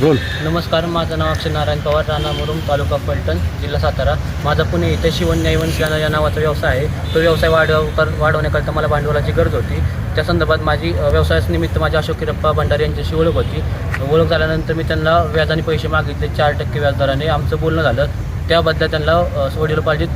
Role नमस्कार माझं नाव अक्षय नारायण पवार राणा मुरुम तालुका फलटण जिल्हा सातारा. माझा पुणे इथे शिवण न्यायवंश या या नावाचा व्यवसाय आहे. तो व्यवसाय वाढव कर वाढवण्याकरता मला भांडवलाची गरज होती. त्या संदर्भात माझी अ, व्यवसायानिमित्त माझ्या अशोक किरप्पा भंडारी यांच्याशी ओळख होती. ओळख झाल्यानंतर मी त्यांना व्याजाने पैसे मागितले. चार टक्के व्याजदराने आमचं बोलणं झालं. त्याबद्दल त्यांना अ, वडिलोपार्जित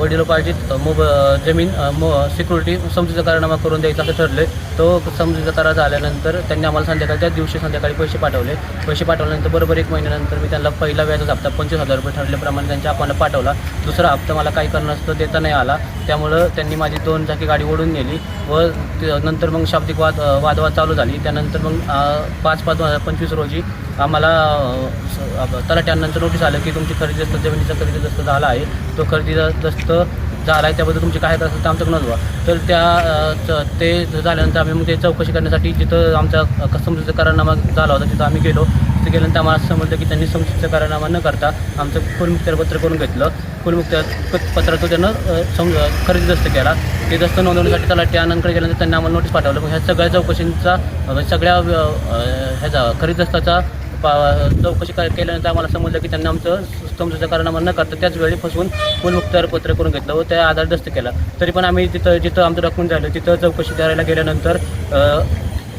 वडिलोपार्जित मोब जमीन मो सिक्युरिटी समजुतीचा कारनामा करून द्यायचा असं ठरलं तो समजुतीचा करार झाल्यानंतर त्यांनी आम्हाला संध्याकाळी त्याच दिवशी संध्याकाळी पैसे पाठवले. पैसे पाठवल्यानंतर बरोबर एक महिन्यानंतर मी त्यांना पहिला व्याजाचा हप्ता पंचवीस हजार रुपये ठरल्याप्रमाणे त्यांच्या अकाउंटला पाठवला. दुसरा हप्ता मला काही कारणास्तव देता नाही आला. त्यामुळं त्यांनी माझी दोन चाकी गाडी ओढून नेली व नंतर मग शाब्दिक वाद वादवाद चालू झाली. त्यानंतर मग पाच पाच दोन हजार पंचवीस रोजी आम्हाला अ, तलाट्यानंतर नोटीस आलं की तुमची खरेदी दस्त जमिनीचा खरेदी दस्त झाला आहे. तो खरेदी दस्त झाला आहे त्याबद्दल तुमची काय असेल तर आमच्याकडे नोंदवा तर त्या च- ते झाल्यानंतर आम्ही मग ते चौकशी करण्यासाठी जिथं आमचा समजुतीचा करारनामा झाला होता तिथं आम्ही गेलो. तिथे गेल्यानंतर आम्हाला समजलं की त्यांनी समजुतीचा करारनामा न करता आमचं फुलमुक्तपत्र करून घेतलं. फुलमुक्त पत्र तो त्यानं समज सम खरेदी दस्त केला. ते दस्त नोंदवण्यासाठी त्याला त्यानंतर गेल्यानंतर त्यांनी आम्हाला नोटीस पाठवलं. मग ह्या सगळ्या चौकशींचा सगळ्या ह्याचा खरेदी दस्ताचा पा चौकशी केल्यानंतर आम्हाला समजलं की त्यांना आमचं समजुतीचा कारणामा न करता त्याच वेळी फसवून फुलमुक्तार पत्र करून घेतलं व त्या आधार दस्त केला. तरी पण आम्ही तिथं जिथं आमचं डॉक्युमेंट झालं तिथं चौकशी करायला गेल्यानंतर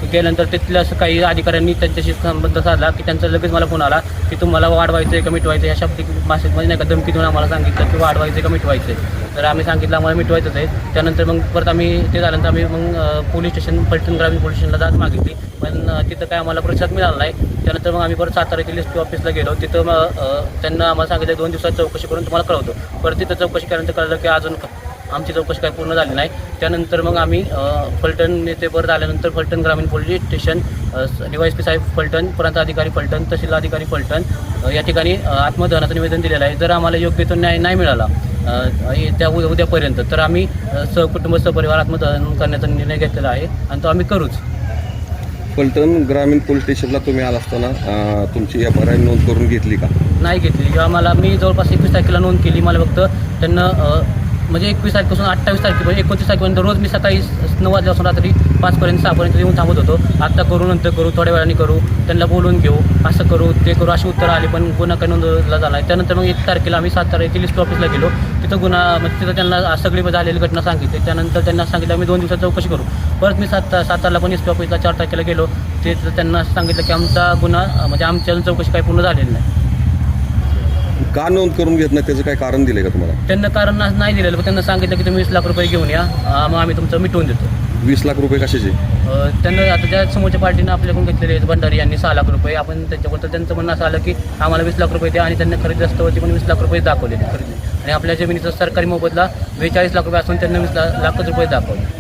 गेल्यानंतर तिथल्या असं काही अधिकाऱ्यांनी त्यांच्याशी संबंध साधला की त्यांचा लगेच मला फोन आला की तुम्हाला वाढवायचं आहे का मिटवायचं आहे ह्या शब्दिक मासिकमध्ये नाही का धमकी देऊन आम्हाला सांगितलं की वाढवायचं आहे का मिटवायचं आहे तर आम्ही सांगितलं आम्हाला मिटवायचंच आहे. त्यानंतर मग परत आम्ही ते झाल्यानंतर आम्ही मग पोलीस स्टेशन पलटण ग्रामीण पोलीस स्टेशनला जात मागितली. पण तिथं काय आम्हाला प्रतिसाद मिळाला नाही. त्यानंतर मग आम्ही परत सातारा येथील एस पी ऑफिसला गेलो. तिथं मग त्यांना आम्हाला सांगितलं दोन दिवसात चौकशी करून तुम्हाला कळवतो. परत तिथं चौकशी केल्यानंतर कळलं की अजून आमची चौकशी काही पूर्ण झाली नाही. त्यानंतर मग आम्ही फलटण येथे परत आल्यानंतर फलटण ग्रामीण पोलीस स्टेशन डिवायस पी साहेब फलटण प्रांत अधिकारी फलटण तहसील अधिकारी फलटण या ठिकाणी आत्मदहनाचं निवेदन दिलेलं आहे. जर आम्हाला योग्य तो न्याय नाही मिळाला त्या उद्यापर्यंत तर आम्ही सहकुटुंब सहपरिवार आत्मदहन करण्याचा निर्णय घेतलेला आहे आणि तो आम्ही करूच. फलटण ग्रामीण पोलीस स्टेशनला तुम्ही आला असताना तुमची एफ आर आय नोंद करून घेतली का? नाही घेतली. जेव्हा मला मी जवळपास एकवीस तारखेला नोंद केली. मला फक्त त्यांना म्हणजे एकवीस तारखेपासून अठ्ठावीस तारखेपर्यंत एकोणतीस तारखेपर्यंत रोज मी सकाळी नऊ वाजल्यापासून रात्री पाचपर्यंत सहापर्यंत येऊन थांबत होतो. आत्ता करू नंतर करू थोड्या वेळाने करू त्यांना बोलून घेऊ असं करू ते करू अशी उत्तरं आली. पण गुन्हा काही नोंदवला झाला आहे त्यानंतर मग एक तारखेला आम्ही सात येथील लिस्ट ऑफिसला गेलो. तिथं गुन्हा म्हणजे तिथं त्यांना सगळी झालेली घटना सांगितली. त्यानंतर त्यांना सांगितलं आम्ही दोन दिवसात चौकशी करू. परत मी सात सातारला पण एस पी ऑफिसला चार तारखेला गेलो. ते त्यांना सांगितलं की आमचा गुन्हा म्हणजे आमच्या चौकशी काही पूर्ण झालेली नाही. का नोंद करून घेत नाही? त्याचं काय कारण दिलं का तुम्हाला? त्यांना कारण ना- नाही दिलेलं. पण त्यांना सांगितलं की तुम्ही वीस लाख रुपये घेऊन या. मग आम्ही तुमचं मिटवून देतो. वीस लाख रुपये कशाचे? अं, त्यांना आता ज्या समोरच्या पार्टीनं आपल्याकडून घेतलेले आहेत भंडारी यांनी सहा लाख रुपये. आपण त्यांच्याबद्दल त्यांचं म्हणणं असं आलं की आम्हाला वीस लाख रुपये द्या आणि त्यांना खरेदी रस्त्यावरती पण वीस लाख रुपये दाखवले. खरेदी आणि आपल्या जमिनीचा सरकारी मोबदला बेचाळीस लाख रुपये असून त्यांना वीस ला- लाखच रुपये दाखवले.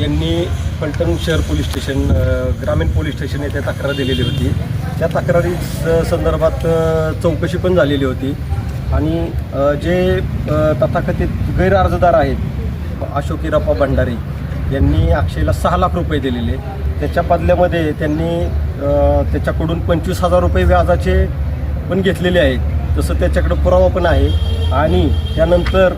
यांनी फलटण शहर पोलीस स्टेशन ग्रामीण पोलीस स्टेशन येथे तक्रार दिलेली होती. त्या तक्रारी स- संदर्भात चौकशी पण झालेली होती. आणि जे तथाकथित गैरअर्जदार आहेत अशोक रप्पा भंडारी यांनी अक्षयला सहा लाख रुपये दिलेले. त्याच्या बदल्यामध्ये त्यांनी त्याच्याकडून पंचवीस हजार रुपये व्याजाचे पण घेतलेले आहेत. तसं त्याच्याकडं पुरावा पण आहे. आणि त्यानंतर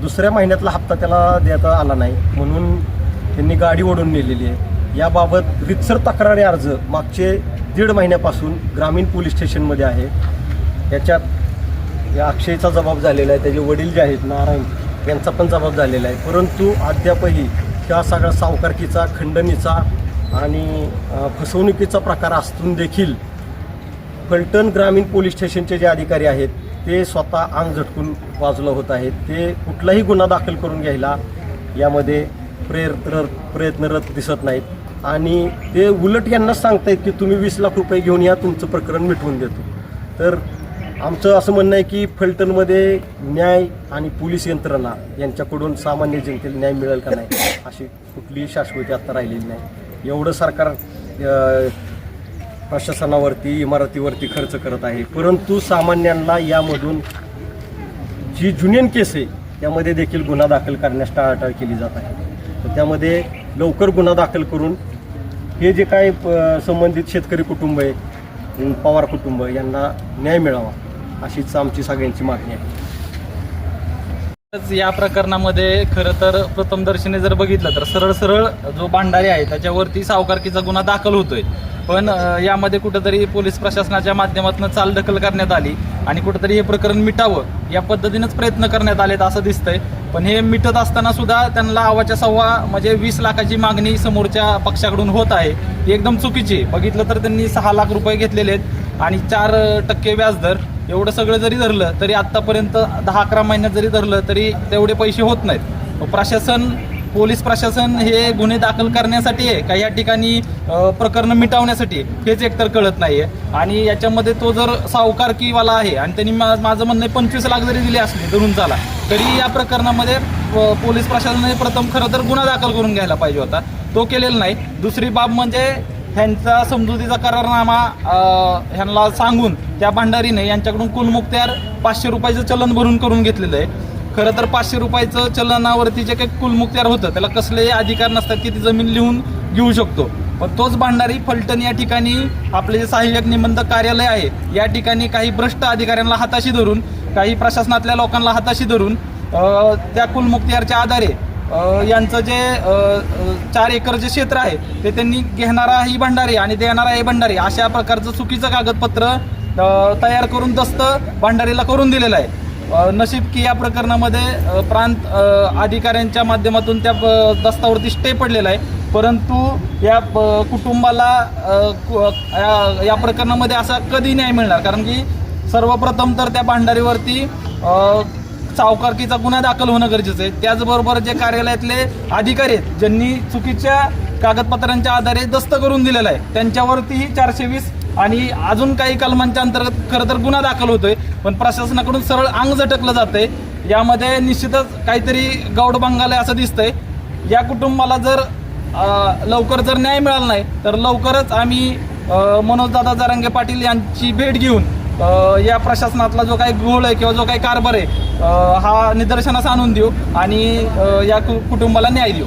दुसऱ्या महिन्यातला हप्ता त्याला देता आला नाही. म्हणून त्यांनी गाडी ओढून नेलेली आहे. याबाबत रितसर तक्रारी अर्ज मागचे दीड महिन्यापासून ग्रामीण पोलीस स्टेशनमध्ये आहे. याच्यात या अक्षयचा जबाब झालेला आहे त्याचे वडील जे आहेत नारायण यांचा पण जबाब झालेला आहे. परंतु अद्यापही त्या सगळ्या सावकारकीचा खंडणीचा आणि फसवणुकीचा प्रकार असून देखील फलटण ग्रामीण पोलीस स्टेशनचे जे अधिकारी आहेत ते स्वतः अंग झटकून बाजूला होत आहेत. ते कुठलाही गुन्हा दाखल करून घ्यायला यामध्ये प्रयत्न प्रयत्नरत दिसत नाहीत. आणि ते उलट यांनाच सांगतायत की तुम्ही वीस लाख रुपये घेऊन या तुमचं प्रकरण मिटवून देतो. तर आमचं असं म्हणणं आहे की फलटणमध्ये न्याय आणि पोलीस यंत्रणा यांच्याकडून सामान्य जनतेला न्याय मिळेल का नाही अशी कुठलीही शाश्वती आता राहिलेली नाही. एवढं सरकार प्रशासनावरती इमारतीवरती खर्च करत आहे. परंतु सामान्यांना यामधून जी जुनियन केस आहे त्यामध्ये देखील गुन्हा दाखल करण्यास टाळाटाळ केली जात आहे. तर त्यामध्ये लवकर गुन्हा दाखल करून हे जे काय प- संबंधित शेतकरी कुटुंब आहे पवार कुटुंब यांना न्याय मिळावा अशीच आमची सगळ्यांची मागणी आहे. तसंच या प्रकरणामध्ये खरं तर प्रथमदर्शनी जर बघितलं तर सरळ सरळ जो भांडारी आहे त्याच्यावरती सावकारकीचा गुन्हा दाखल होतोय. पण यामध्ये कुठंतरी पोलीस प्रशासनाच्या माध्यमातून चालढकल करण्यात आली आणि कुठंतरी हे प्रकरण मिटावं या पद्धतीनंच प्रयत्न करण्यात आलेत असं दिसतंय. पण हे मिटत असताना सुद्धा त्यांना आवाच्या सव्वा म्हणजे वीस लाखाची मागणी समोरच्या पक्षाकडून होत आहे. ही एकदम चुकीची आहे. बघितलं तर त्यांनी सहा लाख रुपये घेतलेले आहेत आणि चार टक्के व्याजदर. एवढं सगळं जरी धरलं तरी आत्तापर्यंत दहा अकरा महिन्यात जरी धरलं तरी तेवढे पैसे होत नाहीत. प्रशासन पोलीस प्रशासन हे गुन्हे दाखल करण्यासाठी आहे. का या ठिकाणी प्रकरण प्रकरणं मिटवण्यासाठी. हेच एकतर कळत नाही आहे आणि याच्यामध्ये तो जर सावकारकीवाला आहे आणि त्यांनी मा- माझं म्हणणं आहे पंचवीस लाख जरी दिले असले धरून चाला तरी या प्रकरणामध्ये पोलीस प्रशासनाने प्रथम खरं तर गुन्हा दाखल करून घ्यायला पाहिजे होता. तो केलेला नाही. दुसरी बाब म्हणजे ह्यांचा समजुतीचा करारनामा ह्यांना सांगून त्या भांडारीने यांच्याकडून कुलमुक्त्यार पाचशे रुपयाचं चलन भरून करून घेतलेलं आहे. खरं तर पाचशे रुपयाचं चलनावरती जे काही कुलमुक्त्यार होतं त्याला कसलेही अधिकार नसतात की ती जमीन लिहून घेऊ शकतो. पण तोच भांडारी फलटण या ठिकाणी आपले जे सहाय्यक निबंधक कार्यालय आहे या ठिकाणी काही भ्रष्ट अधिकाऱ्यांना हाताशी धरून काही प्रशासनातल्या लोकांना हाताशी धरून त्या कुलमुक्त्यारच्या आधारे यांचं जे चार एकर जे क्षेत्र आहे ते त्यांनी घेणारा ही भंडारी आणि देणारा हे भंडारी अशा प्रकारचं चुकीचं कागदपत्र तयार करून दस्त भांडारीला करून दिलेलं आहे. नशीब की या प्रकरणामध्ये प्रांत अधिकाऱ्यांच्या माध्यमातून त्या ब- दस्तावरती स्टे पडलेला आहे. परंतु या कुटुंबाला कु- या- या प्रकरणामध्ये असा कधी न्याय मिळणार? कारण की सर्वप्रथम तर त्या भांडारीवरती सावकारकीचा गुन्हा दाखल होणं गरजेचं आहे. त्याचबरोबर जे कार्यालयातले अधिकारी आहेत ज्यांनी चुकीच्या कागदपत्रांच्या आधारे दस्त करून दिलेला आहे. त्यांच्यावरतीही चारशे वीस आणि अजून काही कलमांच्या अंतर्गत खरं तर गुन्हा दाखल होतोय. पण प्रशासनाकडून सरळ अंग झटकलं जातंय. यामध्ये निश्चितच काहीतरी गौड बंगाल आहे असं दिसतंय. या कुटुंबाला जर लवकर जर न्याय मिळाला नाही तर लवकरच आम्ही मनोजदादा जारंगे पाटील यांची भेट घेऊन या प्रशासनातला जो काही घोळ आहे किंवा जो काही कारभार आहे हा निदर्शनास आणून देऊ आणि या कु- कुटुंबाला न्याय देऊ.